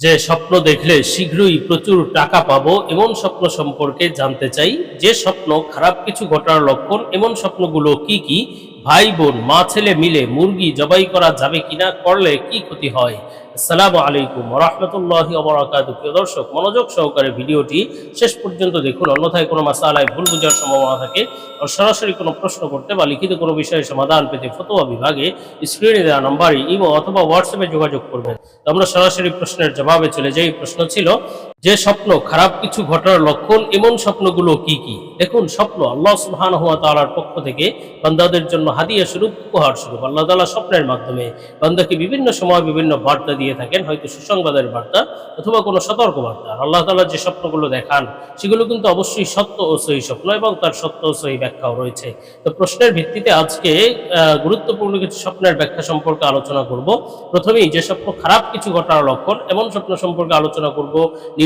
যে স্বপ্ন দেখলে শীঘ্রই প্রচুর টাকা পাবো, এমন স্বপ্ন সম্পর্কে জানতে চাই। যে স্বপ্ন, খারাপ কিছু ঘটার লক্ষণ, এমন স্বপ্নগুলো কি কি? ভাই বোন, মা, ছেলে মিলে মুরগি জবাই করা যাবে কিনা, করলে কি ক্ষতি হয়? আসসালামু আলাইকুম রহমতুল্লাহ প্রিয় দর্শক, মনোযোগ সহকারে ভিডিওটি শেষ পর্যন্ত দেখুন, অন্যথায় কোনো মাসালায় ভুল বোঝার সম্ভাবনা থাকে সরাসরি কোনো প্রশ্ন করতে বা লিখিত কোনো বিষয়ে সমাধান পেতে ফতোয়া বিভাগে স্ক্রিনে দেওয়া নাম্বারে ইমো অথবা হোয়াটসঅ্যাপে যোগাযোগ করবেন। আমরা সরাসরি প্রশ্নের জবাবে চলে যাই। প্রশ্ন ছিল যে স্বপ্ন, খারাপ কিছু ঘটার লক্ষণ এমন স্বপ্নগুলো কি কি? দেখুন, স্বপ্ন আল্লাহ সুবহান হুয়া তাআলার পক্ষ থেকে বান্দাদের জন্য হাদিয়া স্বরূপ, উপহার স্বরূপ। আল্লাহ তাআলা স্বপ্নের মাধ্যমে বান্দাকে বিভিন্ন সময় বিভিন্ন বার্তা দিয়ে থাকেন, হয়তো সুসংবাদের বার্তা অথবা কোনো সতর্ক বার্তা আল্লাহ তাআলা যে স্বপ্নগুলো দেখান, সেগুলো কিন্তু অবশ্যই সত্য ও সহি স্বপ্ন এবং তার সত্য ও সহি ব্যাখ্যাও রয়েছে। তো প্রশ্নের ভিত্তিতে আজকে গুরুত্বপূর্ণ কিছু স্বপ্নের ব্যাখ্যা সম্পর্কে আলোচনা করব। প্রথমেই যে স্বপ্ন খারাপ কিছু ঘটার লক্ষণ, এমন স্বপ্ন সম্পর্কে আলোচনা করব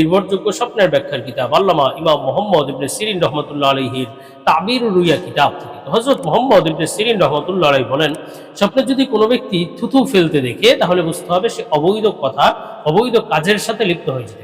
নির্ভরযোগ্য স্বপ্নের ব্যাখ্যার কিতাব। আল্লামা ইমাম মোহাম্মদ ইবনে সিরিন রহমতুল্লাহ আলহির তাবির রুইয়া কিতাব থেকে। হজরত মোহাম্মদ ইবনে সিরিন রহমতুল্লাহ আলহী বলেন, স্বপ্নে যদি কোনো ব্যক্তি থুথু ফেলতে দেখে, তাহলে বুঝতে হবে সে অবৈধ কথা, অবৈধ কাজের সাথে লিপ্ত হয়ে যেতে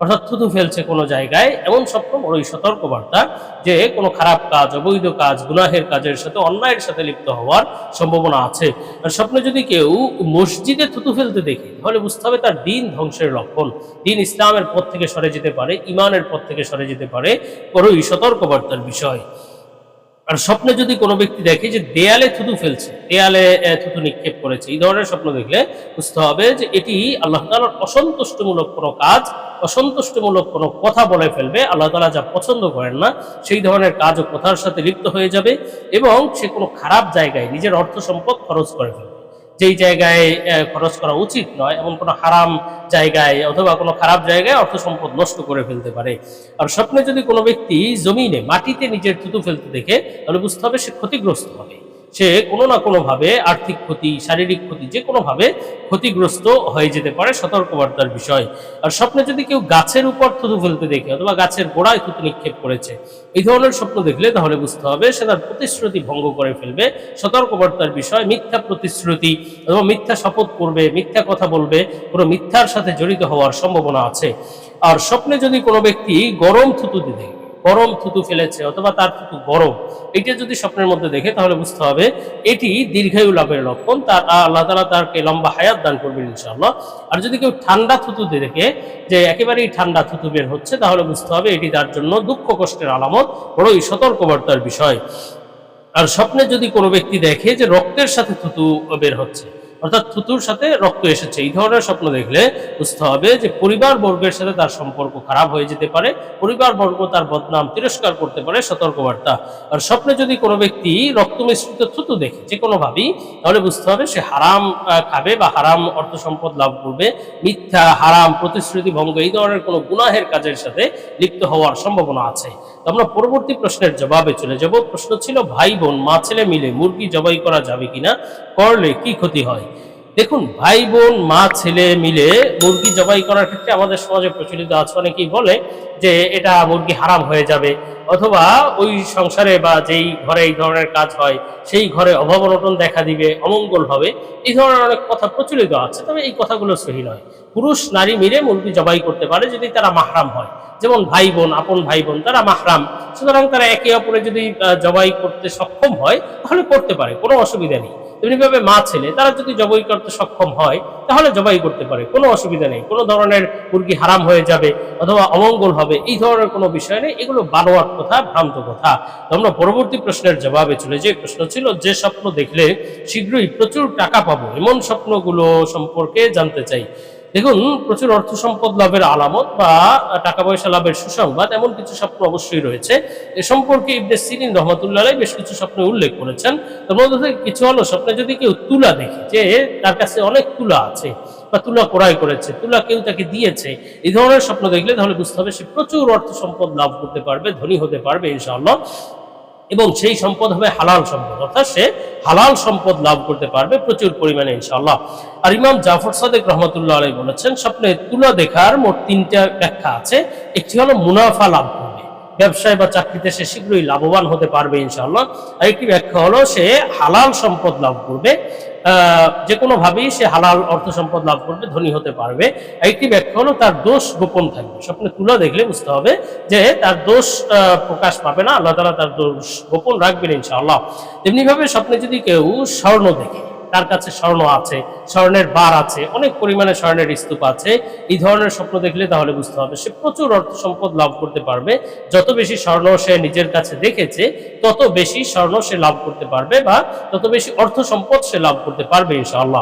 অর্থাৎ থুতু ফেলছে কোনো জায়গায়, এমন স্বপ্ন বড়ই সতর্কবার্তা যে কোনো খারাপ কাজ, অবৈধ কাজ, গুনাহের কাজের সাথে, অন্যায়ের সাথে লিপ্ত হওয়ার সম্ভাবনা আছে। আর স্বপ্নে যদি কেউ মসজিদে থুতু ফেলতে দেখে, তাহলে বুঝতে হবে তার দিন ধ্বংসের লক্ষণ। দিন ইসলামের পথ থেকে সরে যেতে পারে, ইমানের পথ থেকে সরে যেতে পারে বড়ই সতর্কবার্তার বিষয়। আর স্বপ্নে যদি কোনো ব্যক্তি দেখে যে দেয়ালে থুতু ফেলছে, দেয়ালে থুতু নিক্ষেপ করেছে, এই ধরনের স্বপ্ন দেখলে বুঝতে হবে যে এটি আল্লাহ তালার অসন্তুষ্টমূলক কোনো কাজ অসন্তুষ্টমূলক কোনো কথা বলে ফেলবে, আল্লাহ তালা যা পছন্দ করেন না, সেই ধরনের কাজ ও কথার সাথে লিপ্ত হয়ে যাবে এবং সে কোনো খারাপ জায়গায় নিজের অর্থ সম্পদ খরচ করে ফেলবে। যেই জায়গায় খরচ করা উচিত নয়, এমন কোনো হারাম জায়গায় অথবা কোনো খারাপ জায়গায় অর্থ সম্পদ নষ্ট করে ফেলতে পারে। আর স্বপ্নে যদি কোনো ব্যক্তি জমিনে মাটিতে নিজের থুতু ফেলতে দেখে, তাহলে বুঝতে হবে সে ক্ষতিগ্রস্ত হবে। সে কোনো না কোনোভাবে আর্থিক ক্ষতি, শারীরিক ক্ষতি, যে কোনোভাবে ক্ষতিগ্রস্ত হয়ে যেতে পারে সতর্কবার্তার বিষয়। আর স্বপ্নে যদি কেউ গাছের উপর থুতু ফেলতে দেখে অথবা গাছের গোড়ায় থুতু নিক্ষেপ করেছে, এই ধরনের স্বপ্ন দেখলে তাহলে বুঝতে হবে সে তার প্রতিশ্রুতি ভঙ্গ করে ফেলবে, সতর্কবার্তার বিষয়, মিথ্যা প্রতিশ্রুতি অথবা মিথ্যা শপথ করবে, মিথ্যা কথা বলবে, কোনো মিথ্যার সাথে জড়িত হওয়ার সম্ভাবনা আছে। আর স্বপ্নে যদি কোনো ব্যক্তি গরম থুতু দিতে গরম থুতু ফেলেছে অথবা তার থুতু গরম, এটা যদি স্বপ্নের মধ্যে দেখে তাহলে বুঝতে হবে এটি দীর্ঘায়ু লাভের লক্ষণ। তার আল্লাহ তালা তারকে লম্বা হায়াত দান করবেন ইনশাআল্লাহ। আর যদি কেউ ঠান্ডা থুতু দেখে যে একেবারেই ঠান্ডা থুতু বের হচ্ছে, তাহলে বুঝতে হবে এটি তার জন্য দুঃখ কষ্টের আলামত, বড়ই সতর্কবার্তার বিষয়। আর স্বপ্নে যদি কোনো ব্যক্তি দেখে যে রক্তের সাথে থুতু বের হচ্ছে অর্থাৎ থুতুর সাথে রক্ত এসেছে। এই ধরনের স্বপ্ন দেখলে বুঝতে হবে যে পরিবার বর্গের সাথে তার সম্পর্ক খারাপ হয়ে যেতে পারে, পরিবার বর্গ তার বদনাম তিরস্কার করতে পারে, সতর্কবার্তা। আর স্বপ্নে যদি কোনো ব্যক্তি রক্ত মিশ্রিত থুতু দেখে, যে কোনোভাবেই তাহলে বুঝতে হবে সে হারাম খাবে বা হারাম অর্থ সম্পদ লাভ করবে। মিথ্যা, হারাম, প্রতিশ্রুতি ভঙ্গ, এই ধরনের কোনো গুনাহের কাজের সাথে লিপ্ত হওয়ার সম্ভাবনা আছে। আমরা পরবর্তী প্রশ্নের জবাবে চলে যাব। প্রশ্ন ছিল, ভাই বোন, মা ছেলে মিলে মুরগি জবাই করা যাবে কিনা? করলে কি ক্ষতি হয়? দেখুন, ভাই বোন, মা, ছেলে মিলে মুরগি জবাই করার ক্ষেত্রে আমাদের সমাজে প্রচলিত আছে। অনেকেই বলে যে এটা মুরগি হারাম হয়ে যাবে। অথবা ওই সংসারে বা যেই ঘরে এই ধরনের কাজ হয়, সেই ঘরে অভাব অনটন দেখা দিবে, অমঙ্গল হবে। এই ধরনের অনেক কথা প্রচলিত আছে, তবে এই কথাগুলো সহি নয়। পুরুষ, নারী মিলে মুরগি জবাই করতে পারে যদি তারা মাহরাম হয়। যেমন ভাই বোন আপন ভাই বোন তারা মাহরাম, সুতরাং তারা একে অপরে যদি জবাই করতে সক্ষম হয়, তাহলে করতে পারে, কোনো অসুবিধা নেই। তেমনিভাবে মা, ছেলে, তারা যদি জবাই করতে সক্ষম হয়, তাহলে জবাই করতে পারে, কোনো অসুবিধা নেই, কোনো ধরনের মুরগি হারাম হয়ে যাবে অথবা অমঙ্গল হবে, এই ধরনের কোনো বিষয় নেই, এগুলো বানোয়ার কথা, ভ্রান্ত কথা। আমরা পরবর্তী প্রশ্নের জবাবে চলে যে প্রশ্ন ছিল, যে স্বপ্ন দেখলে শীঘ্রই প্রচুর টাকা পাবো, এমন স্বপ্নগুলো সম্পর্কে জানতে চাই। দেখুন, প্রচুর অর্থ সম্পদ লাভের আলামত বা টাকা পয়সা লাভের সুসংবাদ, এমন কিছু স্বপ্ন অবশ্যই রয়েছে। এ সম্পর্কে ইবনে সিরিন রহমতুল্লাহ বেশ কিছু স্বপ্ন উল্লেখ করেছেন। তার কিছু হলো স্বপ্নে যদি কেউ তুলা দেখে, যে তার কাছে অনেক তুলা আছে বা তুলা ক্রয় করেছে, তুলা কেউ তাকে দিয়েছে, এই ধরনের স্বপ্ন দেখলে তাহলে বুঝতে হবে সে প্রচুর অর্থ সম্পদ লাভ করতে পারবে, ধনী হতে পারবে, ইনশাআল্লাহ। এবং সেই সম্পদ হবে হালাল সম্পদ। অর্থাৎ সে হালাল সম্পদ লাভ করতে পারবে প্রচুর পরিমাণে ইনশাল্লাহ আর ইমাম জাফর সাদেক রহমতুল্লাহ আলাই বলেছেন স্বপ্নের তুলা দেখার মোট তিনটা ব্যাখ্যা আছে। একটি হলো মুনাফা লাভ ব্যবসায় বা চাকরিতে সে শীঘ্রই লাভবান হতে পারবে ইনশাআল্লাহ। আরেকটি ব্যাখ্যা হলো, সে হালাল সম্পদ লাভ করবে। যে কোনোভাবেই সে হালাল অর্থ সম্পদ লাভ করবে, ধনী হতে পারবে। একটি ব্যাখ্যা হলো, তার দোষ গোপন থাকবে। স্বপ্নে তুলে দেখলে বুঝতে হবে যে তার দোষ প্রকাশ পাবে না। আল্লাহ তালা তার দোষ গোপন রাখবেন ইনশাআল্লাহ। তেমনিভাবে স্বপ্নে যদি কেউ স্বর্ণ দেখে তার কাছে স্বর্ণ আছে, স্বর্ণের বার আছে, অনেক পরিমাণে স্বর্ণের স্তূপ আছে। এই ধরনের স্বপ্ন দেখলে তাহলে বুঝতে হবে সে প্রচুর অর্থ সম্পদ লাভ করতে পারবে। যত বেশি স্বর্ণ সে নিজের কাছে দেখেছে, তত বেশি স্বর্ণ সে লাভ করতে পারবে বা তত বেশি অর্থ সম্পদ সে লাভ করতে পারবে ইনশাআল্লাহ।